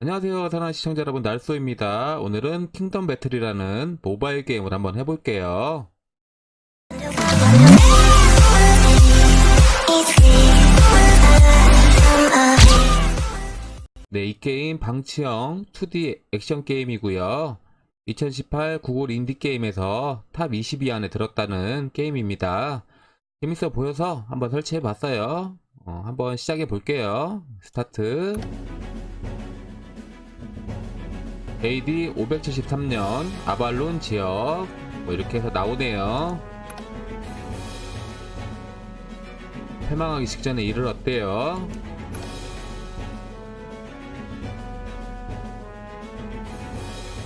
안녕하세요 사랑하는 시청자 여러분. 날쏘입니다. 오늘은 킹덤 배틀이라는 모바일 게임을 한번 해볼게요. 네, 이 게임 방치형 2D 액션 게임이고요. 2018 구글 인디게임에서 탑 20위 안에 들었다는 게임입니다. 재밌어 보여서 한번 설치해 봤어요. 어, 한번 시작해 볼게요. 스타트 AD 573년 아발론 지역 뭐 이렇게 해서 나오네요. 패망하기 직전에 어때요?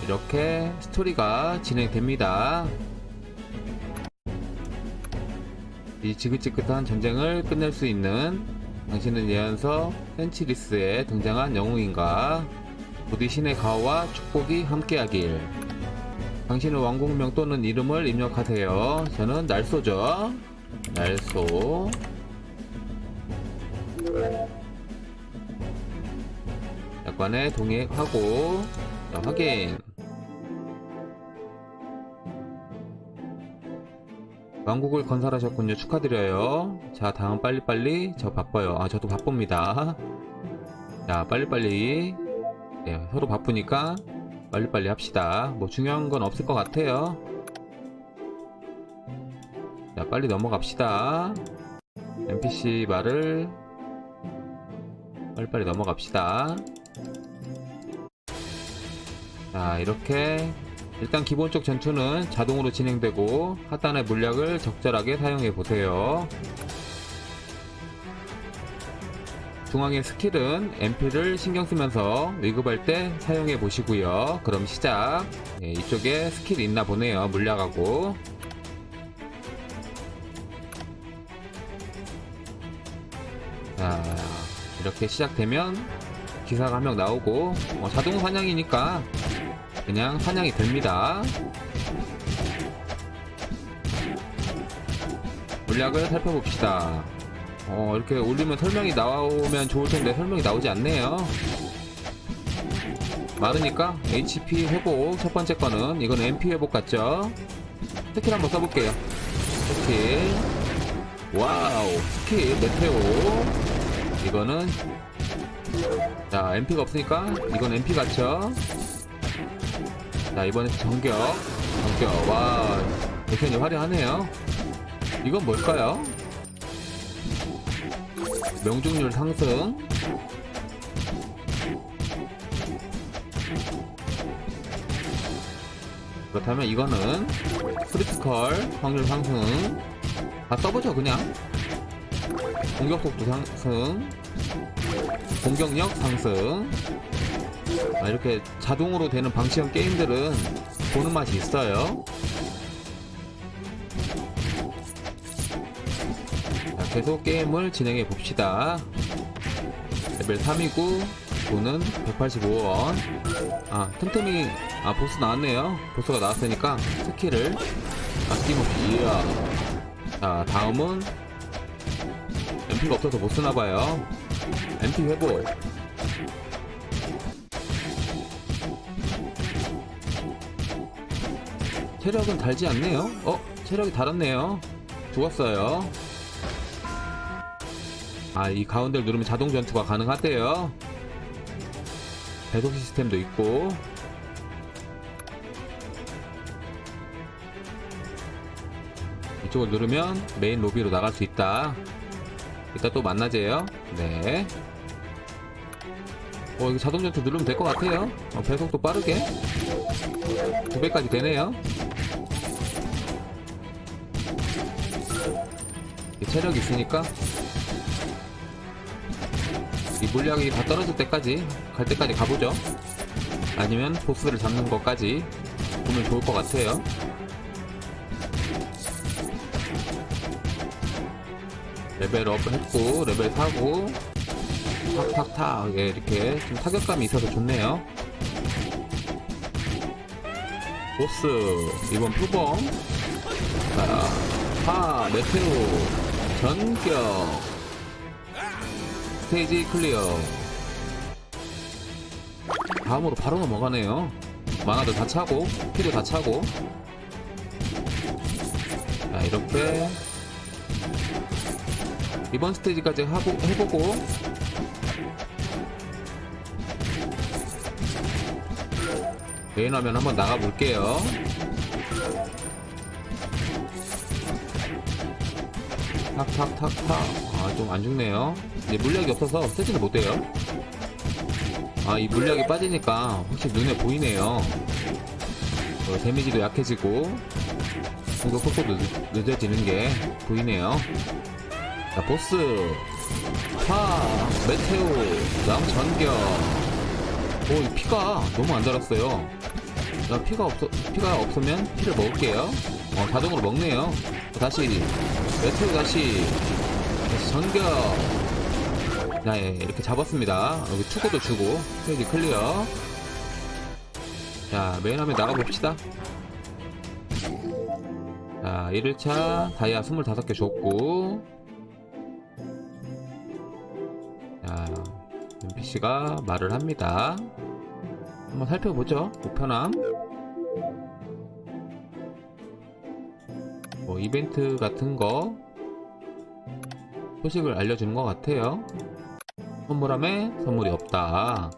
이렇게 스토리가 진행됩니다. 이 지긋지긋한 전쟁을 끝낼 수 있는 당신은 예언서 센치리스에 등장한 영웅인가? 부디 신의 가호와 축복이 함께하길. 당신의 왕국명 또는 이름을 입력하세요. 저는 날쏘죠. 날쏘. 약관에 동의하고 자, 확인. 왕국을 건설하셨군요. 축하드려요. 자, 다음 빨리빨리. 저 바빠요. 아, 저도 바쁩니다. 자, 빨리빨리. 네, 서로 바쁘니까 빨리빨리 합시다. 뭐 중요한 건 없을 것 같아요. 자, 빨리 넘어갑시다. NPC 말을 빨리빨리 넘어갑시다. 자, 이렇게 일단 기본적 전투는 자동으로 진행되고 하단의 물약을 적절하게 사용해 보세요. 중앙의 스킬은 MP를 신경 쓰면서 위급할 때 사용해 보시고요. 그럼 시작. 네, 이쪽에 스킬 있나 보네요. 물약하고. 자, 이렇게 시작되면 기사가 한 명 나오고 어, 자동 사냥이니까 그냥 사냥이 됩니다. 물약을 살펴봅시다. 어, 이렇게 올리면 설명이 나오면 좋을 텐데 설명이 나오지 않네요. 많으니까 HP 회복 첫 번째 거는 이건 MP 회복 같죠? 스킬 한번 써볼게요. 스킬 와우 스킬 메테오 이거는 자 MP가 없으니까 이건 MP 같죠? 자 이번엔 정격 정격 와 대편이 화려하네요. 이건 뭘까요? 명중률 상승. 그렇다면 이거는 크리티컬 확률 상승. 다 써보죠 그냥. 공격 속도 상승. 공격력 상승. 아, 이렇게 자동으로 되는 방치형 게임들은 보는 맛이 있어요 계속 게임을 진행해 봅시다. 레벨 3이고 돈은 185원. 아 틈틈이 아 보스 나왔네요. 보스가 나왔으니까 스킬을 아낌없이 이야. 자 다음은 MP가 없어서 못 쓰나봐요. MP 회복. 체력은 달지 않네요. 어 체력이 달았네요. 죽었어요. 아, 이 가운데를 누르면 자동 전투가 가능하대요. 배속 시스템도 있고. 이쪽을 누르면 메인 로비로 나갈 수 있다. 이따 또 만나재요. 네. 어, 이거 자동 전투 누르면 될 것 같아요. 어, 배속도 빠르게. 두 배까지 되네요. 이 체력 있으니까 이 물약이 다 떨어질 때까지 갈 때까지 가보죠. 아니면 보스를 잡는 것까지 보면 좋을 것 같아요. 레벨업 했고 레벨 사고 탁탁탁 예, 이렇게 좀 타격감이 있어서 좋네요. 보스 이번 표범. 자 파 메테오 전격 스테이지 클리어 다음으로 바로 넘어가네요. 만화도 다 차고, 피도 다 차고. 자, 이렇게. 이번 스테이지까지 하고, 해보고. 메인 화면 한번 나가볼게요. 탁탁탁탁. 아, 좀 안 죽네요. 이제 물약이 없어서 세지를 못해요. 아, 이 물약이 빠지니까 확실히 눈에 보이네요. 어, 데미지도 약해지고, 공격 속도도 늦, 늦어지는 게 보이네요. 자, 보스. 파, 메테오, 남 전격. 오, 이 피가 너무 안 달았어요. 나 피가 없어, 피가 없으면 피를 먹을게요. 어, 자동으로 먹네요. 다시, 메테오 다시, 다시 전격. 네, 이렇게 잡았습니다. 여기 투구도 주고, 스테이지 클리어. 자, 메인 화면 나가봅시다. 자, 1일차 다이아 25개 줬고, 자, NPC가 말을 합니다. 한번 살펴보죠. 우편함. 이벤트 같은 거, 소식을 알려주는 것 같아요. 선물함에 선물이 없다.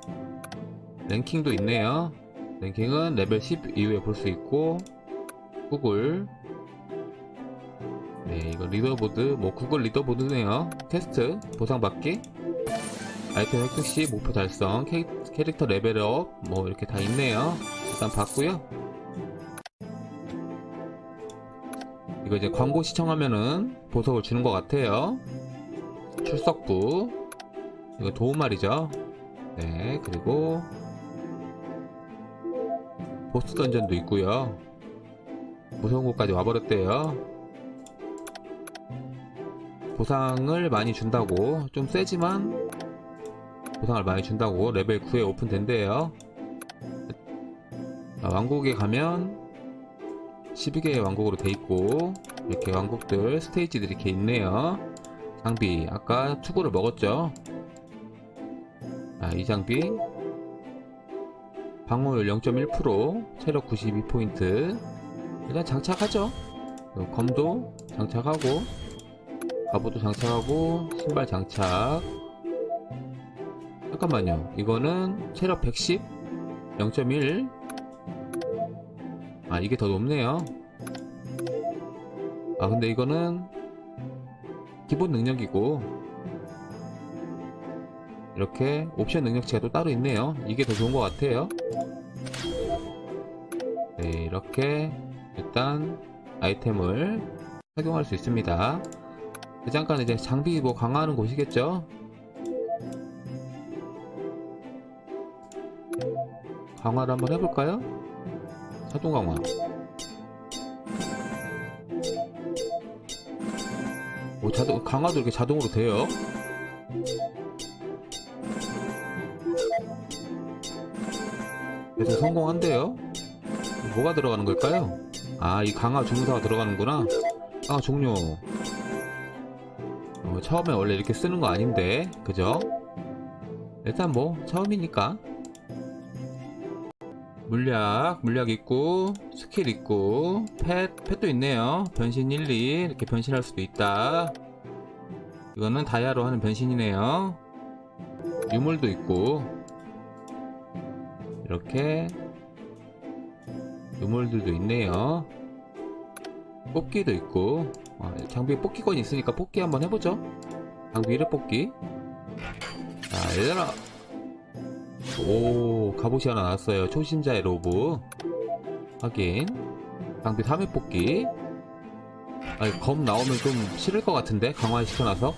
랭킹도 있네요. 랭킹은 레벨 10 이후에 볼 수 있고, 구글. 네, 이거 리더보드, 뭐, 구글 리더보드네요. 퀘스트, 보상받기. 아이템 획득 시 목표 달성, 캐, 캐릭터 레벨업, 뭐, 이렇게 다 있네요. 일단 봤고요 이거 이제 광고 시청하면은 보석을 주는 것 같아요. 출석부. 이거 도움말이죠. 네, 그리고 보스 던전도 있고요. 무서운 곳까지 와버렸대요. 보상을 많이 준다고 좀 세지만 보상을 많이 준다고 레벨 9에 오픈된대요. 자, 왕국에 가면 12개의 왕국으로 돼 있고 이렇게 왕국들 스테이지들이 이렇게 있네요. 장비 아까 투구를 먹었죠. 자, 이 장비 방어율 0.1% 체력 92포인트 일단 장착하죠. 그리고 검도 장착하고 갑옷도 장착하고 신발 장착 잠깐만요 이거는 체력 110 0.1 아 이게 더 높네요. 아 근데 이거는 기본 능력이고 이렇게 옵션 능력치가 또 따로 있네요. 이게 더 좋은 것 같아요. 네 이렇게 일단 아이템을 착용할 수 있습니다. 그 잠깐 이제 장비 뭐 강화하는 곳이겠죠? 강화를 한번 해볼까요? 자동 강화. 오 자동 강화도 이렇게 자동으로 돼요? 그래서 성공한대요. 뭐가 들어가는 걸까요? 아 이 강화 중사가 들어가는구나. 강화 종료. 어, 처음에 원래 이렇게 쓰는 거 아닌데 그죠? 일단 뭐 처음이니까 물약 물약 있고 스킬 있고 펫 펫도 있네요. 변신 1, 2 이렇게 변신할 수도 있다. 이거는 다이아로 하는 변신이네요. 유물도 있고 이렇게 유물들도 있네요. 뽑기도 있고 아, 장비에 뽑기권이 있으니까 뽑기 한번 해보죠. 장비 1회 뽑기. 자 얘들아 오 갑옷이 하나 나왔어요. 초신자의 로브. 확인. 장비 3회 뽑기. 아니 검 나오면 좀 싫을 것 같은데? 강화 시켜놔서?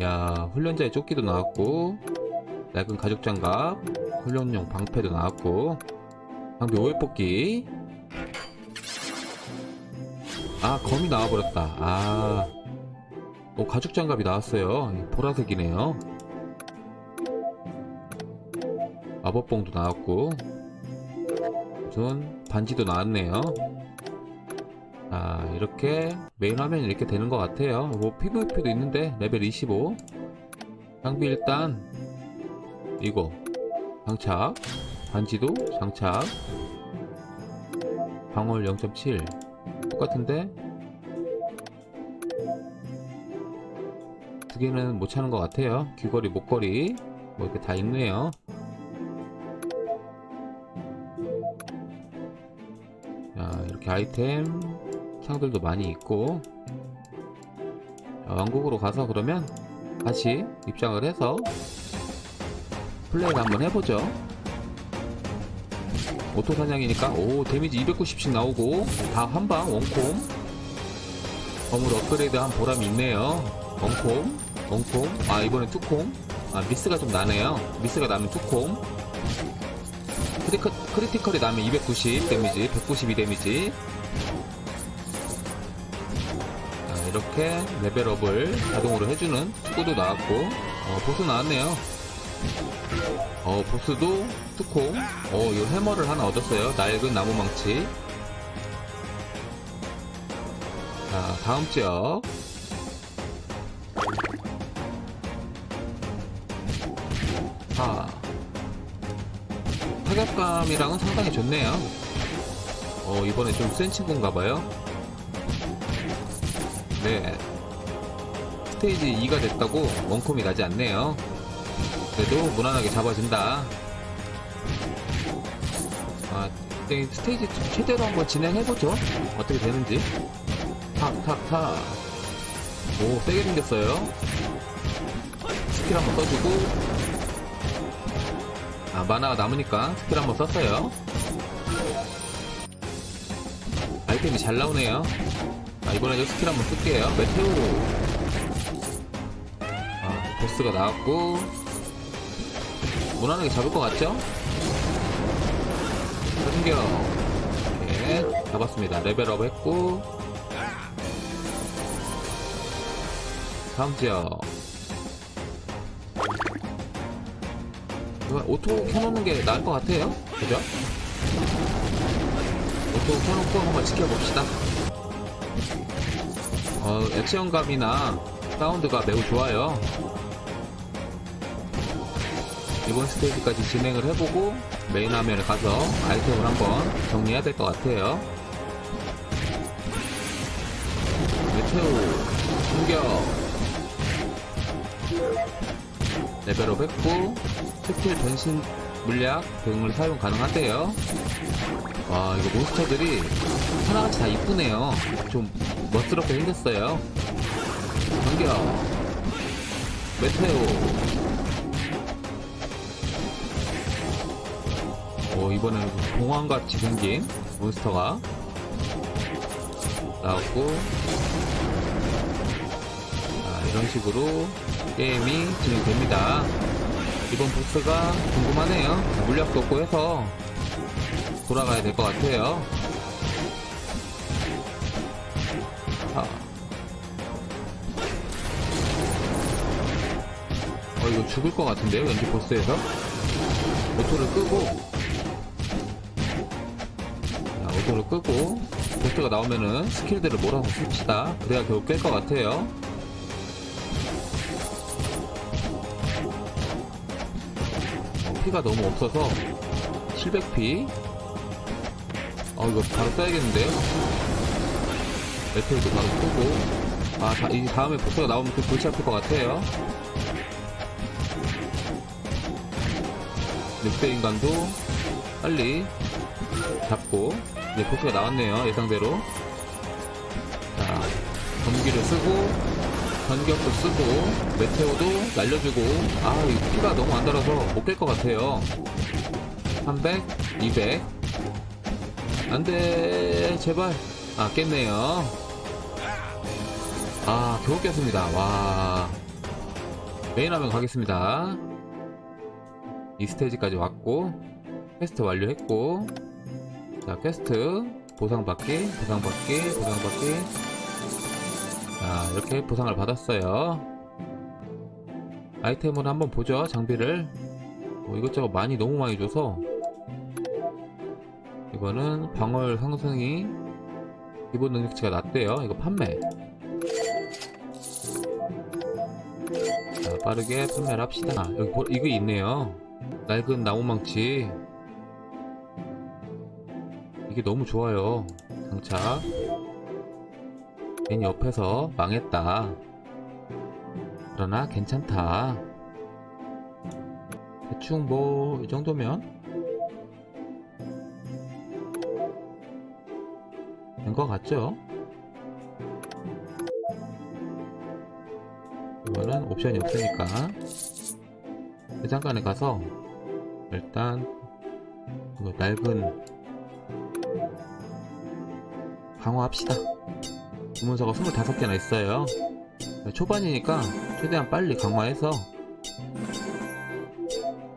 야 훈련자의 조끼도 나왔고 낡은 가죽 장갑 훈련용 방패도 나왔고. 장비 5회 뽑기. 아 검이 나와버렸다. 아. 오, 가죽 장갑이 나왔어요. 보라색이네요 마법봉도 나왔고 무슨 반지도 나왔네요. 자 이렇게 메인 화면이 이렇게 되는 것 같아요. 뭐 PVP도 있는데 레벨 25 장비 일단 이거 장착. 반지도 장착. 방울 0.7 똑같은데? 두 개는 못 차는 것 같아요. 귀걸이 목걸이 뭐 이렇게 다 있네요 이렇게 아이템 상들도 많이 있고 자, 왕국으로 가서 그러면 다시 입장을 해서 플레이를 한번 해보죠. 오토 사냥이니까 오 데미지 290씩 나오고 다 한방 원콤 검으로 업그레이드 한 보람이 있네요. 원콤 원콤 아 이번엔 투콤 아 미스가 좀 나네요. 미스가 나면 투콤 크리커, 크리티컬이 나면 290 데미지 192 데미지 자, 이렇게 레벨업을 자동으로 해주는 축구도 나왔고 어, 보스 나왔네요. 어, 보스도 뚜콩. 어, 이 해머를 하나 얻었어요. 낡은 나무망치. 자, 다음 지역. 타격감이랑은 상당히 좋네요. 어, 이번에 좀 센 친구인가봐요. 네. 스테이지 2가 됐다고 원콤이 나지 않네요. 그래도 무난하게 잡아준다. 아, 네, 스테이지 최대로 한번 진행해보죠. 어떻게 되는지. 탁, 탁, 탁. 오, 세게 생겼어요. 스킬 한번 써주고. 아, 마나가 남으니까 스킬 한번 썼어요. 아이템이 잘 나오네요. 아, 이번에도 스킬 한번 쓸게요. 메테오. 아, 보스가 나왔고. 무난하게 잡을 것 같죠? 생겨 이렇게 잡았습니다 레벨업 했고 다음 지역 오토 켜놓는 게 나을 것 같아요 그죠? 오토 켜놓고 한번 지켜봅시다 어, 액션감이나 사운드가 매우 좋아요 이번 스테이지까지 진행을 해보고 메인 화면에 가서 아이템을 한번 정리해야 될 것 같아요. 메테오, 공격, 레벨업 했고, 스킬 변신 물약 등을 사용 가능한데요. 와, 이거 몬스터들이 하나같이 다 이쁘네요. 좀 멋스럽게 생겼어요. 공격, 메테오, 어, 이번에는 공황같이 생긴 몬스터가 나왔고, 자, 이런 식으로 게임이 진행됩니다. 이번 보스가 궁금하네요. 물약도 없고 해서 돌아가야 될 것 같아요. 자. 어, 이거 죽을 것 같은데요? 왠지 보스에서? 오토를 끄고 자, 오토를 끄고 보스가 나오면은 스킬들을 몰아서 씁시다 그래야 겨우 깰 것 같아요 피가 너무 없어서 700피. 어 이거 바로 써야겠는데요 메테오도 바로 끄고. 아 다, 이 다음에 보스가 나오면 그 골치 아플 것 같아요. 늑대 인간도 빨리 잡고. 이제 보스가 나왔네요 예상대로. 자 전기를 쓰고 전격도 쓰고 메테오도 날려주고 아 이 피가 너무 안 달아서 못 깰 것 같아요. 300 200 안돼 제발. 아 깼네요. 아 겨우 깼습니다. 와. 메인 화면 가겠습니다. 이 스테이지까지 왔고 퀘스트 완료했고. 자 퀘스트. 보상받기 보상받기 보상받기 자 이렇게 보상을 받았어요. 아이템을 한번 보죠 장비를. 뭐 이것저것 많이 너무 많이 줘서. 이거는 방어율 상승이 기본 능력치가 낮대요. 이거 판매. 자 빠르게 판매를 합시다. 아, 여기 보- 이거 있네요. 낡은 나무망치. 이게 너무 좋아요 장착 괜히 옆에서 망했다. 그러나 괜찮다. 대충 뭐 이 정도면? 된 것 같죠? 이거는 옵션이 없으니까 회장간에 가서 일단 이거 낡은 강화합시다 주문서가 25개나 있어요. 초반이니까 최대한 빨리 강화해서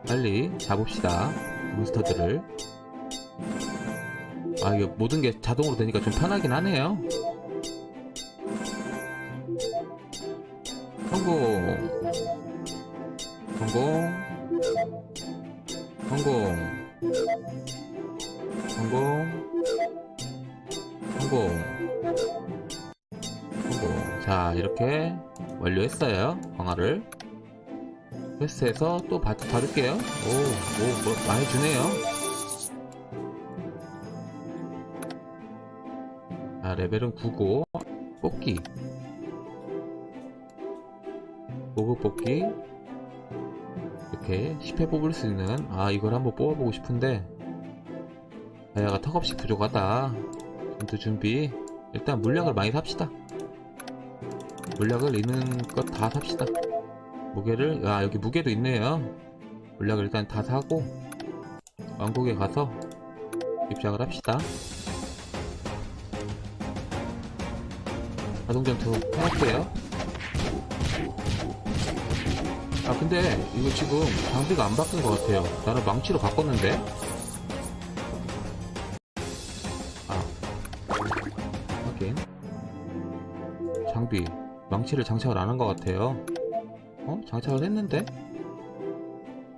빨리 잡읍시다 몬스터들을. 아 이게 모든 게 자동으로 되니까 좀 편하긴 하네요. 성공! 성공! 성공! 성공! 성공 자 이렇게 완료했어요. 강화를. 퀘스트에서 또 받, 받을게요. 오오 뭐, 많이 주네요. 자 레벨은 9고 뽑기. 모브 뽑기. 이렇게 10회 뽑을 수 있는 아 이걸 한번 뽑아보고 싶은데. 다이아가 턱없이 부족하다. 전투 준비. 일단 물약을 많이 삽시다 물약을 있는 것 다 삽시다. 무게를 아 여기 무게도 있네요. 물약을 일단 다 사고 왕국에 가서 입장을 합시다. 자동전투 해볼게요. 아 근데 이거 지금 장비가 안 바뀐 것 같아요. 나는 망치로 바꿨는데 망치를 장착을 안 한 것 같아요 어? 장착을 했는데?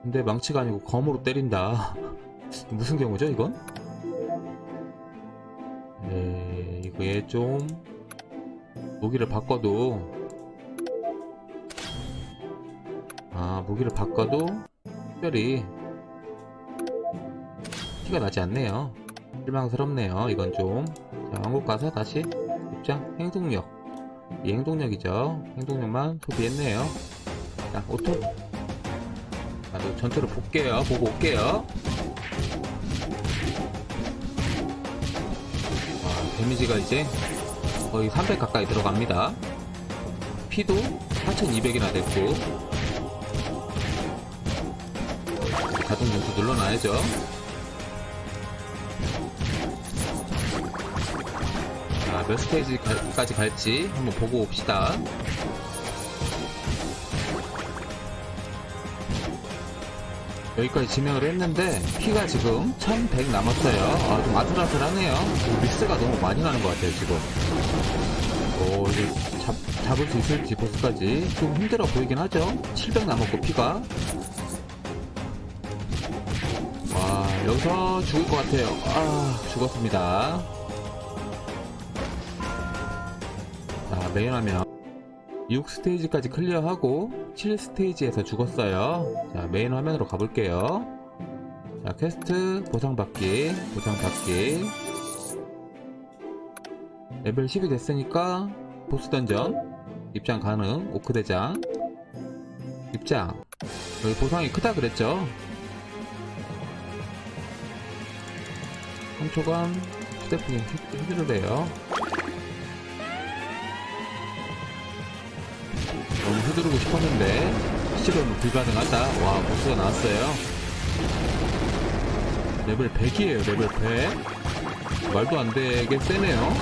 근데 망치가 아니고 검으로 때린다 무슨 경우죠 이건? 에 이거 얘 좀 무기를 바꿔도 아 무기를 바꿔도 특별히 티가 나지 않네요 실망스럽네요 이건 좀자 왕국 가서 다시 입장 행동력 이 행동력이죠. 행동력만 소비했네요. 자 오토. 나도 전투를 볼게요. 보고 올게요. 와 데미지가 이제 거의 300 가까이 들어갑니다. 피도 4200이나 됐고. 자동 전투 눌러놔야죠. 자, 몇 스테이지까지 갈지 한번 보고 옵시다. 여기까지 진행을 했는데 피가 지금 1100 남았어요. 아, 좀 아슬아슬하네요. 미스가 너무 많이 나는 것 같아요, 지금. 오, 이제 잡, 잡을 수 있을지 보스까지 좀 힘들어 보이긴 하죠. 700 남았고 피가. 와 여기서 죽을 것 같아요 아 죽었습니다 메인 화면 6스테이지까지 클리어하고 7스테이지에서 죽었어요. 자 메인 화면으로 가볼게요. 자 퀘스트 보상받기 보상받기. 레벨 10이 됐으니까 보스 던전 입장 가능 오크 대장. 입장. 여기 보상이 크다 그랬죠? 3초간 휴대폰이 휘두르래요. 너무 휘두르고 싶었는데 실험은 불가능하다. 와 보스가 나왔어요. 레벨 100이에요. 레벨 100. 말도 안 되게 세네요.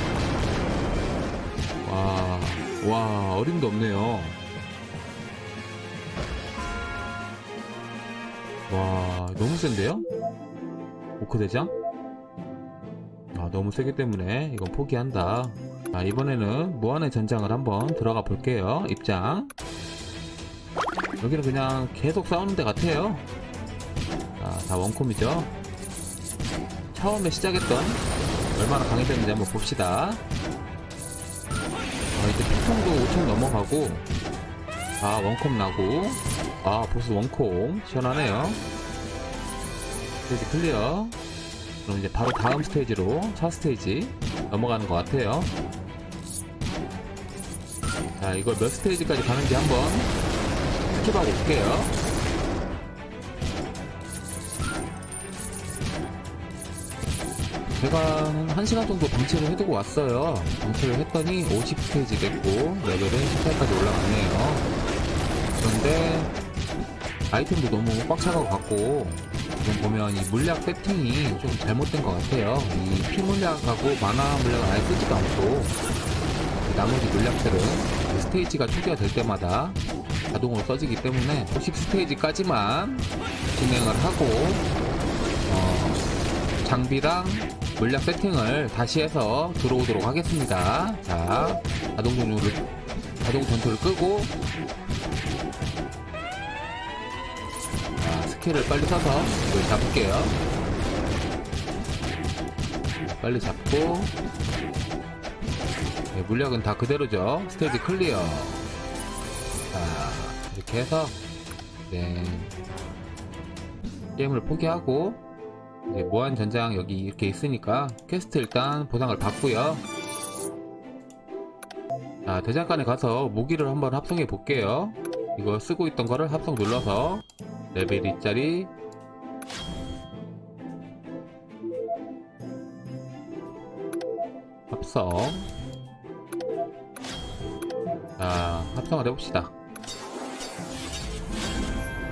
와, 와 어림도 없네요. 와 너무 센데요? 오크 대장? 아, 너무 세기 때문에 이건 포기한다. 자, 이번에는 무한의 전장을 한번 들어가 볼게요. 입장. 여기는 그냥 계속 싸우는 데 같아요. 자, 다 원콤이죠. 처음에 시작했던 얼마나 강해졌는지 한번 봅시다. 아, 이제 피통도 5천 넘어가고, 아, 원콤 나고, 아, 보스 원콤. 시원하네요. 스테이지 클리어. 그럼 이제 바로 다음 스테이지로 차 스테이지 넘어가는 것 같아요. 자, 이걸 몇 스테이지까지 가는지 한번 스킵하고 볼게요. 제가 한 1시간 정도 방치를 해두고 왔어요. 방치를 했더니 50스테이지 됐고, 레벨은 18까지 올라갔네요. 그런데, 아이템도 너무 꽉 차가 갖고, 지금 보면 이 물약 세팅이 좀 잘못된 것 같아요. 이 피 물약하고 마나 물약을 아예 쓰지도 않고, 나머지 물약들은 스테이지가 초기화 될 때마다 자동으로 써지기 때문에 50스테이지까지만 진행을 하고, 어, 장비랑 물약 세팅을 다시 해서 들어오도록 하겠습니다. 자, 자동 종료를, 자동 전투를 끄고, 자, 스킬을 빨리 써서 이걸 잡을게요. 빨리 잡고, 네, 물약은 다 그대로죠. 스테이지 클리어. 자, 이렇게 해서, 네, 게임을 포기하고, 이제 무한 전장 여기 이렇게 있으니까 퀘스트 일단 보상을 받고요. 자 대장간에 가서 무기를 한번 합성해 볼게요. 이거 쓰고 있던 거를 합성 눌러서 레벨 2짜리 합성 자 합성을 해봅시다.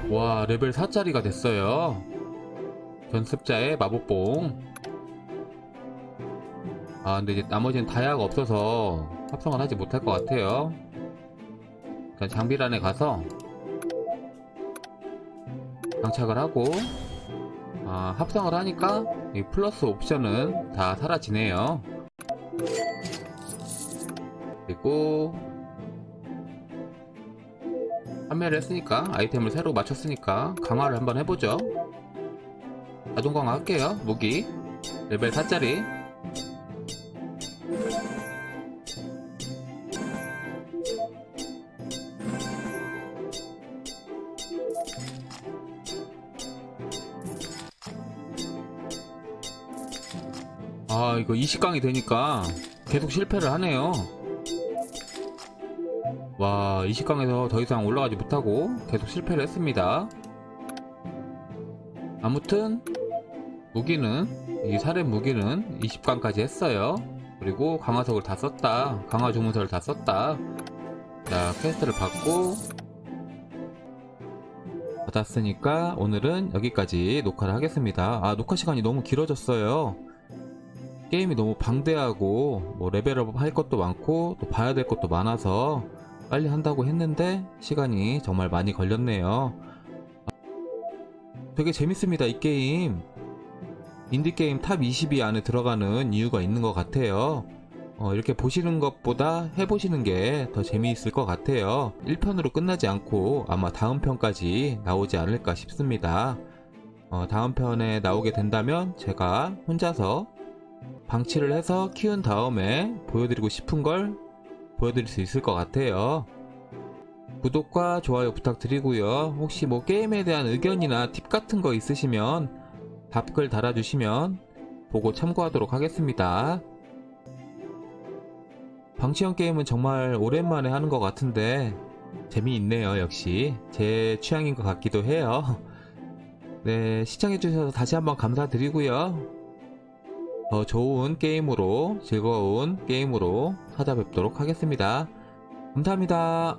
와 레벨 4짜리가 됐어요. 전습자의 마법봉 아 근데 이제 나머지는 다이아가 없어서 합성을 하지 못할 것 같아요 일단 장비란에 가서 장착을 하고 아, 합성을 하니까 이 플러스 옵션은 다 사라지네요 그리고 판매를 했으니까 아이템을 새로 맞췄으니까 강화를 한번 해보죠 자동 강화 할게요. 무기 레벨 4짜리 아 이거 20강이 되니까 계속 실패를 하네요. 와 20강에서 더 이상 올라가지 못하고 계속 실패를 했습니다. 아무튼 무기는 이 살인 무기는 20강까지 했어요. 그리고 강화석을 다 썼다. 강화 주문서를 다 썼다. 자 퀘스트를 받고 받았으니까 오늘은 여기까지 녹화를 하겠습니다. 아 녹화 시간이 너무 길어졌어요. 게임이 너무 방대하고 뭐 레벨업 할 것도 많고 또 봐야 될 것도 많아서 빨리 한다고 했는데 시간이 정말 많이 걸렸네요. 되게 재밌습니다, 이 게임. 인디게임 탑 20위 안에 들어가는 이유가 있는 것 같아요. 어, 이렇게 보시는 것보다 해보시는 게 더 재미있을 것 같아요. 1편으로 끝나지 않고 아마 다음 편까지 나오지 않을까 싶습니다. 어, 다음 편에 나오게 된다면 제가 혼자서 방치를 해서 키운 다음에 보여드리고 싶은 걸 보여드릴 수 있을 것 같아요. 구독과 좋아요 부탁드리고요. 혹시 뭐 게임에 대한 의견이나 팁 같은 거 있으시면 답글 달아주시면 보고 참고하도록 하겠습니다. 방치형 게임은 정말 오랜만에 하는 것 같은데 재미있네요, 역시. 제 취향인 것 같기도 해요. 네, 시청해주셔서 다시 한번 감사드리고요. 더 좋은 게임으로, 즐거운 게임으로 찾아뵙도록 하겠습니다. 감사합니다.